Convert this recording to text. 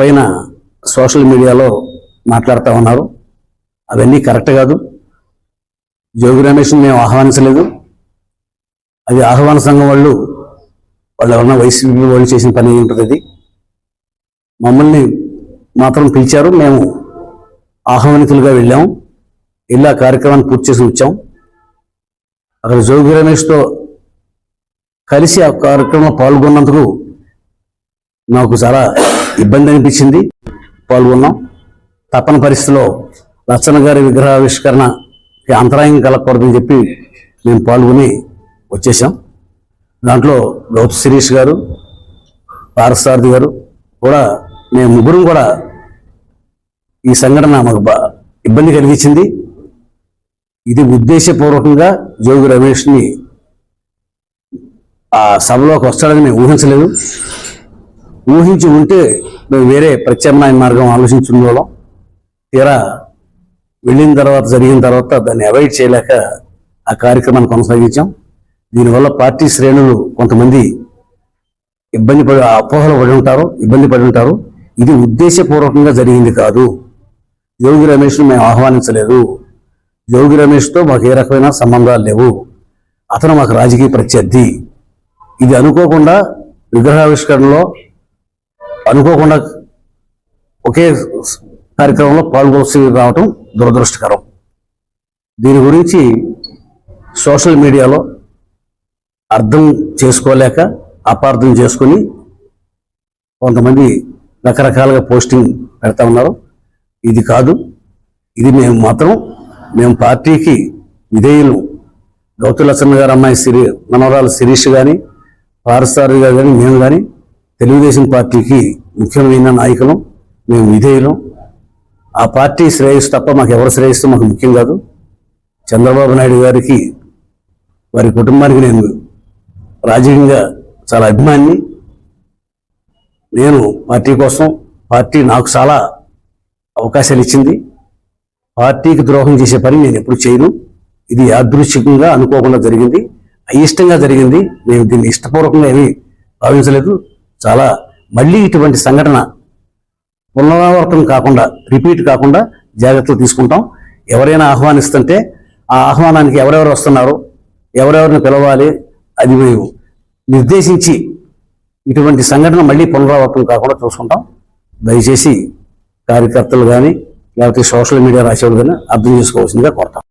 పైన సోషల్ మీడియాలో మాట్లాడుతూ ఉన్నారు. అవన్నీ కరెక్ట్ కాదు. జోగి రమేష్ని మేము ఆహ్వానించలేదు. అది ఆహ్వాన సంఘం వాళ్ళు వాళ్ళు ఎవరన్నా వైసీపీ వాళ్ళు చేసిన పని ఉంటుంది? అది మమ్మల్ని మాత్రం పిలిచారు. మేము ఆహ్వానితులుగా వెళ్ళాము వెళ్ళి. ఆ కార్యక్రమాన్ని పూర్తి చేసి వచ్చాం. అక్కడ జోగి రమేష్తో కలిసి ఆ కార్యక్రమంలో పాల్గొన్నందుకు నాకు చాలా ఇబ్బంది అనిపించింది. పాల్గొన్నాం. తప్పని పరిస్థితిలో లచ్చన్న గారి విగ్రహావిష్కరణకి అంతరాయం కలగకూడదని చెప్పి మేము పాల్గొని వచ్చేసాం దాంట్లో గౌతమ్ శిరీష్ గారు పారసారథి గారు కూడా మేము ముగ్గురం కూడా ఈ సంఘటన మాకు ఇబ్బంది కలిగించింది. ఇది ఉద్దేశపూర్వకంగా జోగి రమేష్ని ఆ సభలోకి వస్తాడని మేము ఊహించలేదు. ఊహించి ఉంటే మేము వేరే ప్రత్యామ్నాయ మార్గం ఆలోచించుకునే వాళ్ళం తీరా వెళ్ళిన తర్వాత జరిగిన తర్వాత దాన్ని అవాయిడ్ చేయలేక ఆ కార్యక్రమాన్ని కొనసాగించాం. దీనివల్ల పార్టీ శ్రేణులు కొంతమంది ఇబ్బంది పడి అపోహలు పడి ఉంటారు ఇబ్బంది పడి ఉంటారు. ఇది ఉద్దేశపూర్వకంగా జరిగింది కాదు. యోగి రమేష్ను మేము ఆహ్వానించలేదు. యోగి రమేష్తో మాకు ఏ రకమైన సంబంధాలు లేవు. అతను మాకు రాజకీయ ప్రత్యర్థి. ఇది అనుకోకుండా విగ్రహావిష్కరణలో అనుకోకుండా ఒకే కార్యక్రమంలో పాల్గొల్సి రావటం దురదృష్టకరం. దీని గురించి సోషల్ మీడియాలో అర్థం చేసుకోలేక అపార్థం చేసుకొని కొంతమంది రకరకాలుగా పోస్టింగ్ పెడతా ఉన్నారు. ఇది కాదు ఇది మేము మాత్రం మేము పార్టీకి విధేయులు. గౌతు గారు అమ్మాయి సిరి మనవరాలు శిరీష్ కానీ పారసారి గారు కానీ మేము కానీ తెలుగుదేశం పార్టీకి ముఖ్యమైన నాయకులం మేము విధేయులం. ఆ పార్టీ శ్రేయస్సు తప్ప మాకు ఎవరు శ్రేయస్సు? మాకు ముఖ్యం కాదు. చంద్రబాబు నాయుడు గారికి వారి కుటుంబానికి నేను రాజకీయంగా చాలా అభిమాన్ని. నేను పార్టీ కోసం పార్టీ నాకు చాలా అవకాశాలు ఇచ్చింది. పార్టీకి ద్రోహం చేసే పని నేను ఎప్పుడు చేయను. ఇది యాదృచ్ఛికంగా అనుకోకుండా జరిగింది. అయిష్టంగా జరిగింది. మేము దీన్ని ఇష్టపూర్వకంగా ఏమీ భావించలేదు. చాలా మళ్ళీ ఇటువంటి సంఘటన పునరావర్తనం కాకుండా రిపీట్ కాకుండా జాగ్రత్తలు తీసుకుంటాం. ఎవరైనా ఆహ్వానిస్తుంటే ఆ ఆహ్వానానికి ఎవరెవరు వస్తున్నారు ఎవరెవరిని పిలవాలి అది మేము నిర్దేశించి ఇటువంటి సంఘటన మళ్ళీ పునరావృతం కాకుండా చూసుకుంటాం. దయచేసి కార్యకర్తలు కానీ లేకపోతే సోషల్ మీడియా రాసేవాళ్ళు కానీ అర్థం చేసుకోవాల్సిందిగా కోరుతాం.